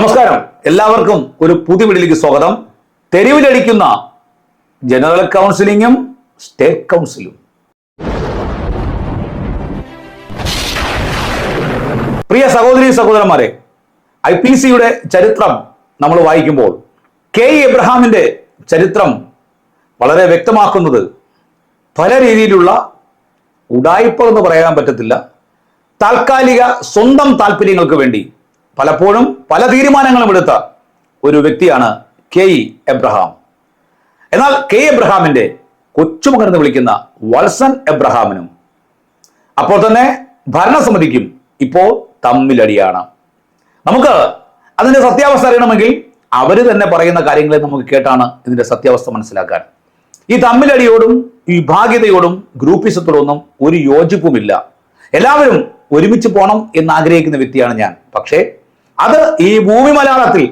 നമസ്കാരം. എല്ലാവർക്കും ഒരു പുതിയ വീട്ടിലേക്ക് സ്വാഗതം. തെരുവിലടിക്കുന്ന ജനറൽ കൗൺസിലിങ്ങും സ്റ്റേറ്റ് കൗൺസിലും. പ്രിയ സഹോദരി സഹോദരന്മാരെ ഐ പി സിയുടെ ചരിത്രം നമ്മൾ വായിക്കുമ്പോൾ കെ. എബ്രഹാമിന്റെ ചരിത്രം വളരെ വ്യക്തമാക്കുന്നത് പല രീതിയിലുള്ള ഉടായ്പ എന്ന് പറയാൻ പറ്റത്തില്ല. താൽക്കാലിക സ്വന്തം താല്പര്യങ്ങൾക്ക് വേണ്ടി പലപ്പോഴും പല തീരുമാനങ്ങളും എടുത്ത ഒരു വ്യക്തിയാണ് കെ ഇ എബ്രഹാം. എന്നാൽ കെ എബ്രഹാമിന്റെ കൊച്ചുമകനെന്ന് വിളിക്കുന്ന വത്സൻ എബ്രഹാമിനും അപ്പോൾ തന്നെ ഭരണസമിതിക്കും ഇപ്പോൾ തമ്മിലടിയാണ്. നമുക്ക് അതിന്റെ സത്യാവസ്ഥ അറിയണമെങ്കിൽ അവർ തന്നെ പറയുന്ന കാര്യങ്ങളെ നമുക്ക് കേട്ടാണ് ഇതിന്റെ സത്യാവസ്ഥ മനസ്സിലാക്കാൻ. ഈ തമ്മിലടിയോടും വിഭാഗ്യതയോടും ഗ്രൂപ്പിസത്തോടൊന്നും ഒരു യോജിപ്പുമില്ല. എല്ലാവരും ഒരുമിച്ച് പോകണം എന്ന് ആഗ്രഹിക്കുന്ന വ്യക്തിയാണ് ഞാൻ. പക്ഷേ അത് ഈ ഭൂമി മലയാളത്തിൽ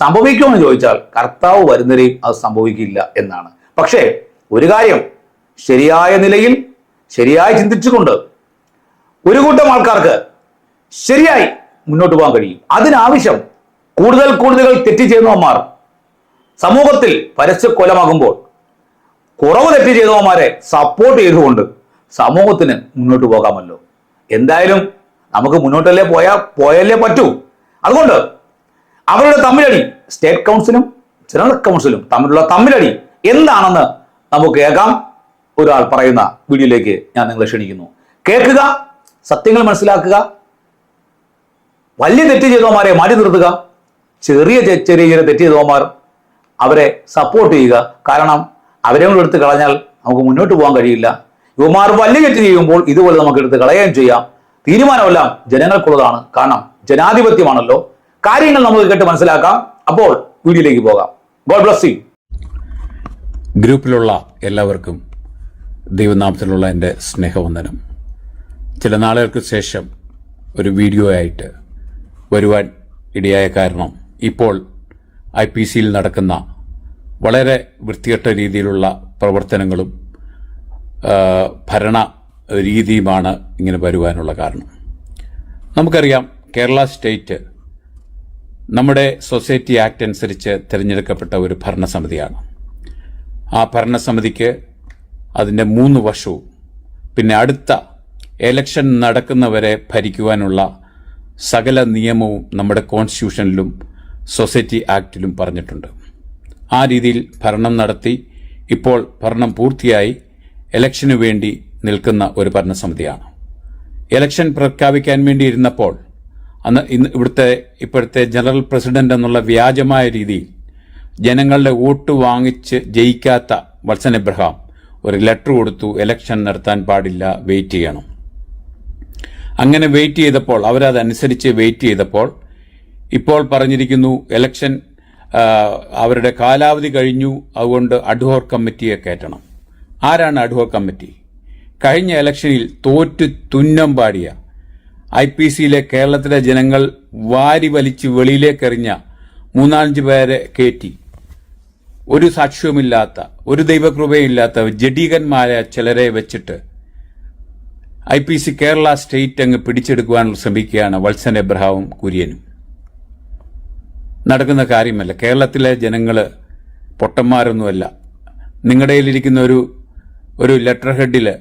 സംഭവിക്കുമെന്ന് ചോദിച്ചാൽ കർത്താവ് വരുന്നവരെയും അത് സംഭവിക്കില്ല എന്നാണ്. പക്ഷേ ഒരു കാര്യം ശരിയായ നിലയിൽ ശരിയായി ചിന്തിച്ചുകൊണ്ട് ഒരു കൂട്ടം ആൾക്കാർക്ക് ശരിയായി മുന്നോട്ട് പോകാൻ കഴിയും. അതിനാവശ്യം കൂടുതൽ കൂടുതൽ തെറ്റി ചെയ്യുന്നവന്മാർ സമൂഹത്തിൽ പരസ്യ കൊലമാകുമ്പോൾ കുറവ് തെറ്റ് ചെയ്തവന്മാരെ സപ്പോർട്ട് ചെയ്തുകൊണ്ട് സമൂഹത്തിന് മുന്നോട്ട് പോകാമല്ലോ. എന്തായാലും നമുക്ക് മുന്നോട്ടല്ലേ പോയാൽ പോയല്ലേ പറ്റൂ. അതുകൊണ്ട് അവരുടെ തമ്മിലടി സ്റ്റേറ്റ് കൗൺസിലും ജനറൽ കൗൺസിലും തമ്മിലുള്ള തമ്മിലടി എന്താണെന്ന് നമുക്ക് കേൾക്കാം. ഒരാൾ പറയുന്ന വീഡിയോയിലേക്ക് ഞാൻ നിങ്ങളെ ക്ഷണിക്കുന്നു. കേൾക്കുക സത്യങ്ങൾ മനസ്സിലാക്കുക വലിയ തെറ്റ് ചെയ്തവന്മാരെ മാറ്റി നിർത്തുക ചെറിയ ചെറിയ ചെറിയ തെറ്റ് ചെയ്തവന്മാർ അവരെ സപ്പോർട്ട് ചെയ്യുക. കാരണം അവരെ കൂടെ എടുത്ത് കളഞ്ഞാൽ നമുക്ക് മുന്നോട്ട് പോകാൻ കഴിയില്ല. യുവമാർ വലിയ തെറ്റ് ചെയ്യുമ്പോൾ ഇതുപോലെ നമുക്ക് എടുത്ത് കളയുകയും ചെയ്യാം. തീരുമാനമെല്ലാം ജനങ്ങൾക്കുള്ളതാണ്. കാരണം ജനാധിപത്യമാണല്ലോ. കാര്യങ്ങൾ നമുക്ക് കേട്ട് മനസ്സിലാക്കാം. അപ്പോൾ വീഡിയോയിലേക്ക് പോകാം. ഗോഡ് ബ്ലസ് യു ഗ്രൂപ്പിലുള്ള എല്ലാവർക്കും ദൈവനാമത്തിലുള്ള എന്റെ സ്നേഹവന്ദനം. ചില നാളുകൾക്ക് ശേഷം ഒരു വീഡിയോ ആയിട്ട് വരുവാൻ ഇടയായ കാരണം ഇപ്പോൾ ഐ പി സിയിൽ നടക്കുന്ന വളരെ വൃത്തികെട്ട രീതിയിലുള്ള പ്രവർത്തനങ്ങളും ഭരണ രീതിയുമാണ് ഇങ്ങനെ വരുവാനുള്ള കാരണം. നമുക്കറിയാം കേരള സ്റ്റേറ്റ് നമ്മുടെ സൊസൈറ്റി ആക്ട് അനുസരിച്ച് തിരഞ്ഞെടുക്കപ്പെട്ട ഒരു ഭരണസമിതിയാണ്. ആ ഭരണസമിതിക്ക് അതിന്റെ മൂന്ന് വർഷവും പിന്നെ അടുത്ത എലക്ഷൻ നടക്കുന്നവരെ ഭരിക്കുവാനുള്ള സകല നിയമവും നമ്മുടെ കോൺസ്റ്റിറ്റ്യൂഷനിലും സൊസൈറ്റി ആക്ടിലും പറഞ്ഞിട്ടുണ്ട്. ആ രീതിയിൽ ഭരണം നടത്തി ഇപ്പോൾ ഭരണം പൂർത്തിയായി എലക്ഷന് വേണ്ടി നിൽക്കുന്ന ഒരു ഭരണസമിതിയാണ്. ഇലക്ഷൻ പ്രഖ്യാപിക്കാൻ വേണ്ടി ഇരുന്നപ്പോൾ അന്ന് ഇന്ന് ഇവിടുത്തെ ഇപ്പോഴത്തെ ജനറൽ പ്രസിഡന്റ് എന്നുള്ള വ്യാജമായ രീതിയിൽ ജനങ്ങളുടെ വോട്ട് വാങ്ങിച്ച് ജയിക്കാത്ത വത്സൻ എബ്രഹാം ഒരു ലെറ്റർ കൊടുത്തു ഇലക്ഷൻ നടത്താൻ പാടില്ല വെയിറ്റ് ചെയ്യണം. അങ്ങനെ വെയിറ്റ് ചെയ്തപ്പോൾ അവരതനുസരിച്ച് വെയിറ്റ് ചെയ്തപ്പോൾ ഇപ്പോൾ പറഞ്ഞിരിക്കുന്നു ഇലക്ഷൻ അവരുടെ കാലാവധി കഴിഞ്ഞു അതുകൊണ്ട് അഡ്ഹോർ കമ്മിറ്റിയെ കയറ്റണം. ആരാണ് അഡ്ഹോർ കമ്മിറ്റി? കഴിഞ്ഞ ഇലക്ഷനിൽ തോറ്റു തുന്നം പാടിയ ഐ പി സിയിലെ കേരളത്തിലെ ജനങ്ങൾ വാരി വലിച്ച് വെളിയിലേക്കെറിഞ്ഞ മൂന്നാലഞ്ച് പേരെ കയറ്റി ഒരു സാക്ഷ്യവുമില്ലാത്ത ഒരു ദൈവകൃപയില്ലാത്ത ജഡീകന്മാരെ ചിലരെ വെച്ചിട്ട് I P C Kerala state അങ്ങ് പിടിച്ചെടുക്കുവാനുള്ള ശ്രമിക്കുകയാണ് വത്സൻ എബ്രഹാവും കുര്യനും. നടക്കുന്ന കാര്യമല്ല. കേരളത്തിലെ ജനങ്ങൾ പൊട്ടന്മാരൊന്നുമല്ല. നിങ്ങളുടെ കയ്യിലിരിക്കുന്ന ഒരു ഒരു ലെറ്റർ ഹെഡിൽ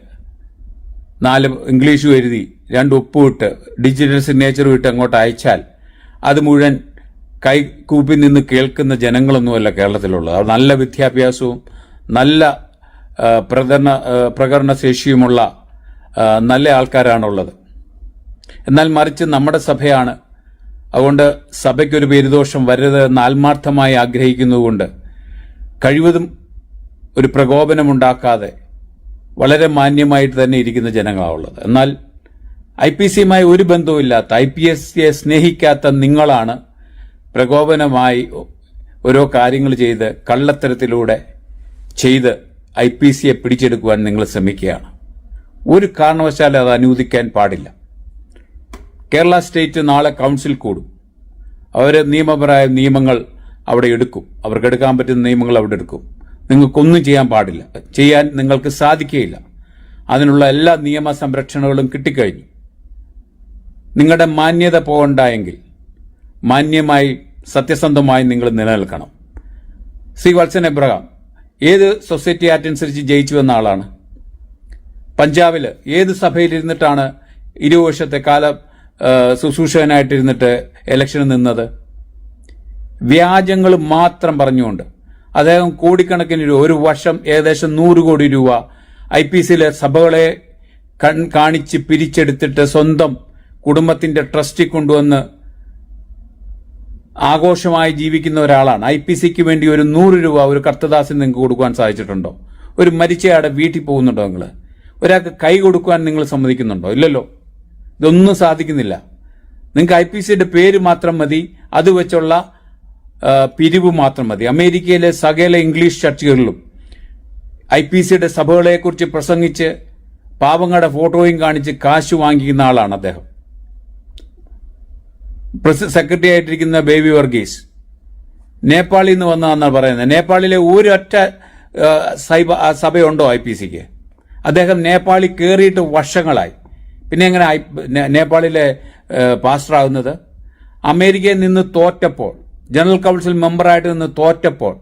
നാല് ഇംഗ്ലീഷും എഴുതി രണ്ട് ഒപ്പുവിട്ട് ഡിജിറ്റൽ സിഗ്നേച്ചർ ഇട്ട് അങ്ങോട്ട് അയച്ചാൽ അത് മുഴുവൻ കൈകൂപ്പി നിന്ന് കേൾക്കുന്ന ജനങ്ങളൊന്നുമല്ല കേരളത്തിലുള്ളത്. നല്ല വിദ്യാഭ്യാസവും നല്ല പ്രകടന പ്രകടന ശേഷിയുമുള്ള നല്ല ആൾക്കാരാണുള്ളത്. എന്നാൽ മറിച്ച് നമ്മുടെ സഭയാണ്. അതുകൊണ്ട് സഭയ്ക്കൊരു പേരുദോഷം വരരുത് എന്ന് ആത്മാർത്ഥമായി ആഗ്രഹിക്കുന്നതുകൊണ്ട് കഴിവതും ഒരു പ്രകോപനമുണ്ടാക്കാതെ വളരെ മാന്യമായിട്ട് തന്നെ ഇരിക്കുന്ന ജനങ്ങളാണുള്ളത്. എന്നാൽ ഐ പി സിയുമായി ഒരു ബന്ധവുമില്ലാത്ത ഐ പി എസ് സിയെ സ്നേഹിക്കാത്ത നിങ്ങളാണ് പ്രകോപനമായി ഓരോ കാര്യങ്ങൾ ചെയ്ത് കള്ളത്തരത്തിലൂടെ ചെയ്ത് ഐ പി സിയെ പിടിച്ചെടുക്കുവാൻ നിങ്ങൾ ശ്രമിക്കുകയാണ്. ഒരു കാരണവശാലും അത് അനുവദിക്കാൻ പാടില്ല. കേരള സ്റ്റേറ്റ് നാളെ കൗൺസിൽ കൂടും. അവരെ നിയമപരമായ നിയമങ്ങൾ അവിടെ എടുക്കും. അവർക്ക് എടുക്കാൻ പറ്റുന്ന നിയമങ്ങൾ അവിടെ എടുക്കും. നിങ്ങൾക്കൊന്നും ചെയ്യാൻ പാടില്ല. ചെയ്യാൻ നിങ്ങൾക്ക് സാധിക്കുകയില്ല. അതിനുള്ള എല്ലാ നിയമ സംരക്ഷണങ്ങളും കിട്ടിക്കഴിഞ്ഞു. നിങ്ങളുടെ മാന്യത പോകണ്ടായെങ്കിൽ മാന്യമായി സത്യസന്ധമായി നിങ്ങൾ നിലനിൽക്കണം. സി വത്സൻ എബ്രഹാം ഏത് സൊസൈറ്റി ആക്ട് അനുസരിച്ച് ജയിച്ചു വന്ന ആളാണ്. പഞ്ചാബിൽ ഏത് സഭയിലിരുന്നിട്ടാണ് ഇരുപത് വർഷത്തെ കാലം ശുശ്രൂഷകനായിട്ടിരുന്നിട്ട് ഇലക്ഷന് നിന്നത്? വ്യാജങ്ങൾ മാത്രം പറഞ്ഞുകൊണ്ട് അദ്ദേഹം കോടിക്കണക്കിന് രൂപ ഒരു വർഷം ഏകദേശം നൂറ് കോടി രൂപ ഐ പി സിയിലെ സഭകളെ കാണിച്ച് പിരിച്ചെടുത്തിട്ട് സ്വന്തം കുടുംബത്തിന്റെ ട്രസ്റ്റിൽ കൊണ്ടുവന്ന് ആഘോഷമായി ജീവിക്കുന്ന ഒരാളാണ്. ഐ പി സിക്ക് വേണ്ടി ഒരു നൂറ് രൂപ ഒരു കർത്തദാസിന് നിങ്ങൾക്ക് കൊടുക്കുവാൻ സാധിച്ചിട്ടുണ്ടോ? ഒരു മരിച്ചയാടെ വീട്ടിൽ പോകുന്നുണ്ടോ നിങ്ങൾ ഒരാൾക്ക് കൈ കൊടുക്കുവാൻ നിങ്ങൾ സമ്മതിക്കുന്നുണ്ടോ? ഇല്ലല്ലോ. ഇതൊന്നും സാധിക്കുന്നില്ല. നിങ്ങൾക്ക് ഐ പി സിയുടെ പേര് മാത്രം മതി അത് വെച്ചുള്ള പിരിവ് മാത്രം മതി. അമേരിക്കയിലെ സകല ഇംഗ്ലീഷ് ചർച്ചുകളിലും ഐ പി സിയുടെ സഭകളെക്കുറിച്ച് പ്രസംഗിച്ച് പാവങ്ങളുടെ ഫോട്ടോയും കാണിച്ച് കാശ് വാങ്ങിക്കുന്ന ആളാണ് അദ്ദേഹം. പ്രസ് സെക്രട്ടറി ആയിട്ടിരിക്കുന്ന ബേബി വർഗീസ്. നേപ്പാളിൽ നിന്ന് വന്നതെന്നാണ് പറയുന്നത് നേപ്പാളിലെ ഒരൊറ്റ സൈബ സഭയുണ്ടോ ഐ പി സിക്ക്? അദ്ദേഹം നേപ്പാളിൽ കയറിയിട്ട് വർഷങ്ങളായി. പിന്നെ എങ്ങനെ നേപ്പാളിലെ പാസ്റ്ററാകുന്നത്? അമേരിക്കയിൽ നിന്ന് തോറ്റപ്പോൾ ജനറൽ കൗൺസിൽ മെമ്പറായിട്ട് നിന്ന് തോറ്റപ്പോൾ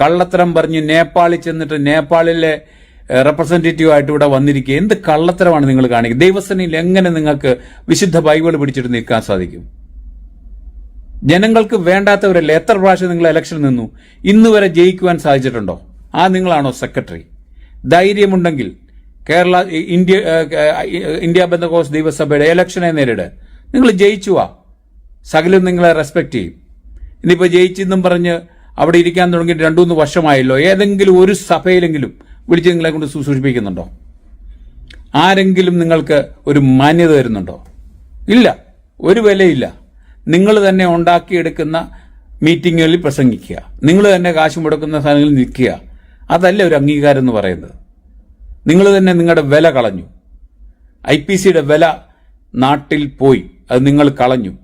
കള്ളത്തരം പറഞ്ഞ് നേപ്പാളിൽ ചെന്നിട്ട് നേപ്പാളിലെ റെപ്രസെന്റേറ്റീവ് ആയിട്ട് ഇവിടെ വന്നിരിക്കുക. എന്ത് കള്ളത്തരമാണ് നിങ്ങൾ കാണിക്കുന്നത്? ദൈവസേനയിൽ എങ്ങനെ നിങ്ങൾക്ക് വിശുദ്ധ ബൈബിൾ പിടിച്ചിട്ട് നിൽക്കാൻ സാധിക്കും? ജനങ്ങൾക്ക് വേണ്ടാത്തവരല്ലേ എത്ര പ്രാവശ്യം നിങ്ങൾ ഇലക്ഷനിൽ നിന്നു? ഇന്ന് വരെ ജയിക്കുവാൻ സാധിച്ചിട്ടുണ്ടോ? ആ നിങ്ങളാണോ സെക്രട്ടറി ധൈര്യമുണ്ടെങ്കിൽ കേരള ഇന്ത്യ ഇന്ത്യ ബന്ധകോസ് ദേവസഭയുടെ ഇലക്ഷനെ നേരിട്. നിങ്ങൾ ജയിച്ചുവാ സകലും നിങ്ങളെ റെസ്പെക്ട് ചെയ്യും. ഇനിയിപ്പോൾ ജയിച്ചെന്നും പറഞ്ഞ് അവിടെ ഇരിക്കാൻ തുടങ്ങിയിട്ട് രണ്ടു മൂന്ന് വർഷമായല്ലോ. ഏതെങ്കിലും ഒരു സഭയിലെങ്കിലും വിളിച്ച് നിങ്ങളെ കൊണ്ട് ശുശ്രൂഷിപ്പിക്കുന്നുണ്ടോ ആരെങ്കിലും നിങ്ങൾക്ക് ഒരു മാന്യത തരുന്നുണ്ടോ? ഇല്ല. ഒരു വിലയില്ല. നിങ്ങൾ തന്നെ ഉണ്ടാക്കിയെടുക്കുന്ന മീറ്റിങ്ങുകളിൽ പ്രസംഗിക്കുക. നിങ്ങൾ തന്നെ കാശ് മുടക്കുന്ന സ്ഥലങ്ങളിൽ നിൽക്കുക. അതല്ല ഒരു അംഗീകാരം എന്ന് പറയുന്നത്. നിങ്ങൾ തന്നെ നിങ്ങളുടെ വില കളഞ്ഞു. ഐ പി സിയുടെ വില നാട്ടിൽ പോയി. അത് നിങ്ങൾ കളഞ്ഞു.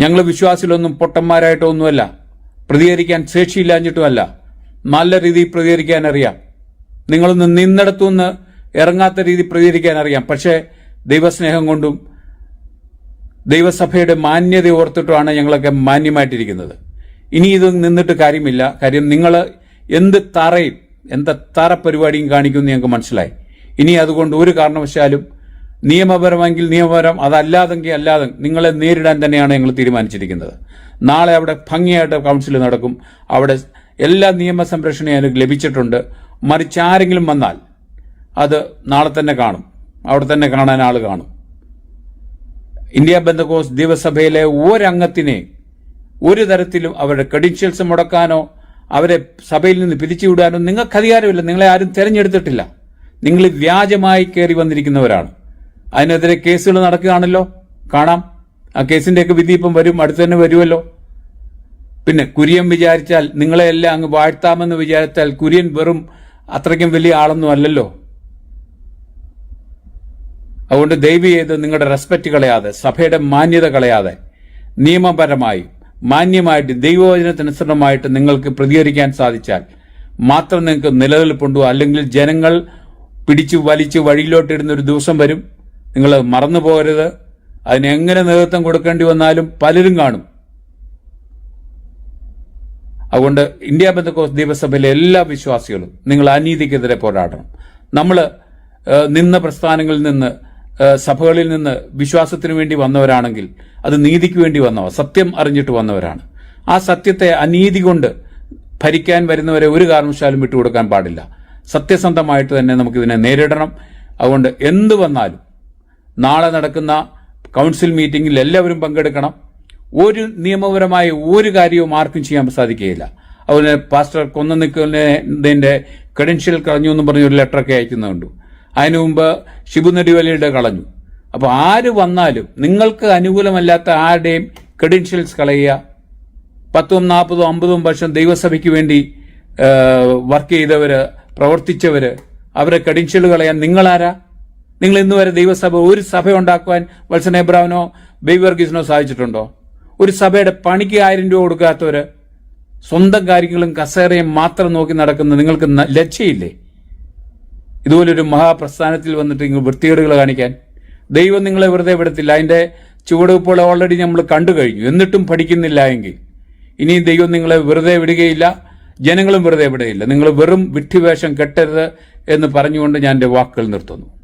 ഞങ്ങൾ വിശ്വാസികളൊന്നും പൊട്ടന്മാരായിട്ടോ ഒന്നുമല്ല പ്രതികരിക്കാൻ ശേഷിയില്ലാഞ്ഞിട്ടുമല്ല. നല്ല രീതിയിൽ പ്രതികരിക്കാൻ അറിയാം. നിങ്ങളൊന്ന് നിന്നിടത്തുനിന്ന് ഇറങ്ങാത്ത രീതിയിൽ പ്രതികരിക്കാൻ അറിയാം. പക്ഷേ ദൈവസ്നേഹം കൊണ്ടും ദൈവസഭയുടെ മാന്യത ഓർത്തിട്ടുമാണ് ഞങ്ങളൊക്കെ മാന്യമായിട്ടിരിക്കുന്നത്. ഇനി ഇത് നിന്നിട്ട് കാര്യമില്ല. കാര്യം നിങ്ങൾ എന്ത് തറയും എന്ത് തറ പരിപാടിയും കാണിക്കുമെന്ന് ഞങ്ങൾക്ക് മനസ്സിലായി. ഇനി അതുകൊണ്ട് ഒരു കാരണവശാലും നിയമപരമെങ്കിൽ നിയമപരം അതല്ലാതെങ്കിൽ അല്ലാതെ നിങ്ങളെ നേരിടാൻ തന്നെയാണ് ഞങ്ങൾ തീരുമാനിച്ചിരിക്കുന്നത്. നാളെ അവിടെ ഭംഗിയായിട്ട് കൗൺസിൽ നടക്കും. അവിടെ എല്ലാ നിയമ സംരക്ഷണയും എനിക്ക് ലഭിച്ചിട്ടുണ്ട്. മറിച്ച് ആരെങ്കിലും വന്നാൽ അത് നാളെ തന്നെ കാണും. അവിടെ തന്നെ കാണാൻ ആൾ കാണും. ഇന്ത്യ ബന്ധകോസ് ദിവസഭയിലെ ഒരംഗത്തിനെ ഒരു തരത്തിലും അവരുടെ ക്രെഡിൻഷ്യൽസ് മുടക്കാനോ അവരെ സഭയിൽ നിന്ന് പിരിച്ചുവിടാനോ നിങ്ങൾക്ക് അധികാരമില്ല നിങ്ങളെ ആരും തെരഞ്ഞെടുത്തിട്ടില്ല. നിങ്ങൾ വ്യാജമായി കയറി വന്നിരിക്കുന്നവരാണ്. അതിനെതിരെ കേസുകൾ നടക്കുകയാണല്ലോ. കാണാം. ആ കേസിന്റെയൊക്കെ വിധി ഇപ്പം വരും. അടുത്ത് തന്നെ വരുമല്ലോ. പിന്നെ കുര്യൻ വിചാരിച്ചാൽ നിങ്ങളെ എല്ലാം അങ്ങ് വാഴ്ത്താമെന്ന് വിചാരിച്ചാൽ കുര്യൻ വെറും അത്രയ്ക്കും വലിയ ആളൊന്നും അല്ലല്ലോ. അതുകൊണ്ട് ദയവ് ചെയ്ത് നിങ്ങളുടെ റെസ്പെക്റ്റ് കളയാതെ സഭയുടെ മാന്യത കളയാതെ നിയമപരമായി മാന്യമായിട്ട് ദൈവവചനത്തിനനുസൃതമായിട്ട് നിങ്ങൾക്ക് പ്രതികരിക്കാൻ സാധിച്ചാൽ മാത്രം നിങ്ങൾക്ക് നിലനിൽപ്പുണ്ടോ? അല്ലെങ്കിൽ ജനങ്ങൾ പിടിച്ചു വലിച്ചു വഴിയിലോട്ടിടുന്ന ഒരു ദിവസം വരും നിങ്ങൾ മറന്നു പോകരുത്. അതിന് എങ്ങനെ നേതൃത്വം കൊടുക്കേണ്ടി വന്നാലും പലരും കാണും. അതുകൊണ്ട് ഇന്ത്യ ബന്ധക്കോസ് ദൈവസഭയിലെ എല്ലാ വിശ്വാസികളും നിങ്ങൾ അനീതിക്കെതിരെ പോരാടണം. നമ്മൾ നിന്ന പ്രസ്ഥാനങ്ങളിൽ നിന്ന് സഭകളിൽ നിന്ന് വിശ്വാസത്തിന് വേണ്ടി വന്നവരാണെങ്കിൽ അത് നീതിക്ക് വേണ്ടി വന്നവർ സത്യം അറിഞ്ഞിട്ട് വന്നവരാണ്. ആ സത്യത്തെ അനീതി കൊണ്ട് ഭരിക്കാൻ വരുന്നവരെ ഒരു കാരണവശാലും വിട്ടുകൊടുക്കാൻ പാടില്ല. സത്യസന്ധമായിട്ട് തന്നെ നമുക്കിതിനെ നേരിടണം. അതുകൊണ്ട് എന്ത് വന്നാലും നാളെ നടക്കുന്ന കൗൺസിൽ മീറ്റിംഗിൽ എല്ലാവരും പങ്കെടുക്കണം. ഒരു നിയമപരമായ ഒരു കാര്യവും ആർക്കും ചെയ്യാൻ സാധിക്കുകയില്ല. അതുപോലെ പാസ്റ്റർ കൊന്നു നിൽക്കുന്നതിന്റെ ക്രെഡൻഷ്യൽ കളഞ്ഞു എന്ന് പറഞ്ഞ ഒരു ലെറ്ററൊക്കെ അയക്കുന്നുണ്ട്. അതിനു മുമ്പ് ഷിബു നെടുവലിയുടെ കളഞ്ഞു. അപ്പോൾ ആര് വന്നാലും നിങ്ങൾക്ക് അനുകൂലമല്ലാത്ത ആരുടെയും ക്രെഡൻഷ്യൽസ് കളയുക. പത്തും നാൽപ്പതും അമ്പതും വർഷം ദൈവസഭയ്ക്ക് വേണ്ടി വർക്ക് ചെയ്തവര് പ്രവർത്തിച്ചവര് അവരെ ക്രെഡൻഷ്യൽ കളയാൻ നിങ്ങളാരാ? നിങ്ങൾ ഇന്ന് വരെ ദൈവസഭ ഒരു സഭ ഉണ്ടാക്കുവാൻ വത്സൻ എബ്രാവിനോ ബേബി വർഗീസിനോ സാധിച്ചിട്ടുണ്ടോ? ഒരു സഭയുടെ പണിക്ക് ആയിരം രൂപ കൊടുക്കാത്തവര് സ്വന്തം കാര്യങ്ങളും കസേരയും മാത്രം നോക്കി നടക്കുന്ന നിങ്ങൾക്ക് ലജ്ജയില്ലേ? ഇതുപോലൊരു മഹാപ്രസ്ഥാനത്തിൽ വന്നിട്ട് നിങ്ങൾ വൃത്തികേടുകൾ കാണിക്കാൻ. ദൈവം നിങ്ങളെ വെറുതെ വിടത്തില്ല. അതിന്റെ ചുവടുവെപ്പുകൾ ഓൾറെഡി നമ്മൾ കണ്ടു കഴിഞ്ഞു. എന്നിട്ടും പഠിക്കുന്നില്ല എങ്കിൽ. ഇനിയും ദൈവം നിങ്ങളെ വെറുതെ വിടുകയില്ല. ജനങ്ങളും വെറുതെ വിടുകയില്ല. നിങ്ങൾ വെറും വിഡ്ഢിവേഷം കെട്ടരുത് എന്ന് പറഞ്ഞുകൊണ്ട് ഞാൻ എന്റെ വാക്കുകൾ നിർത്തുന്നു.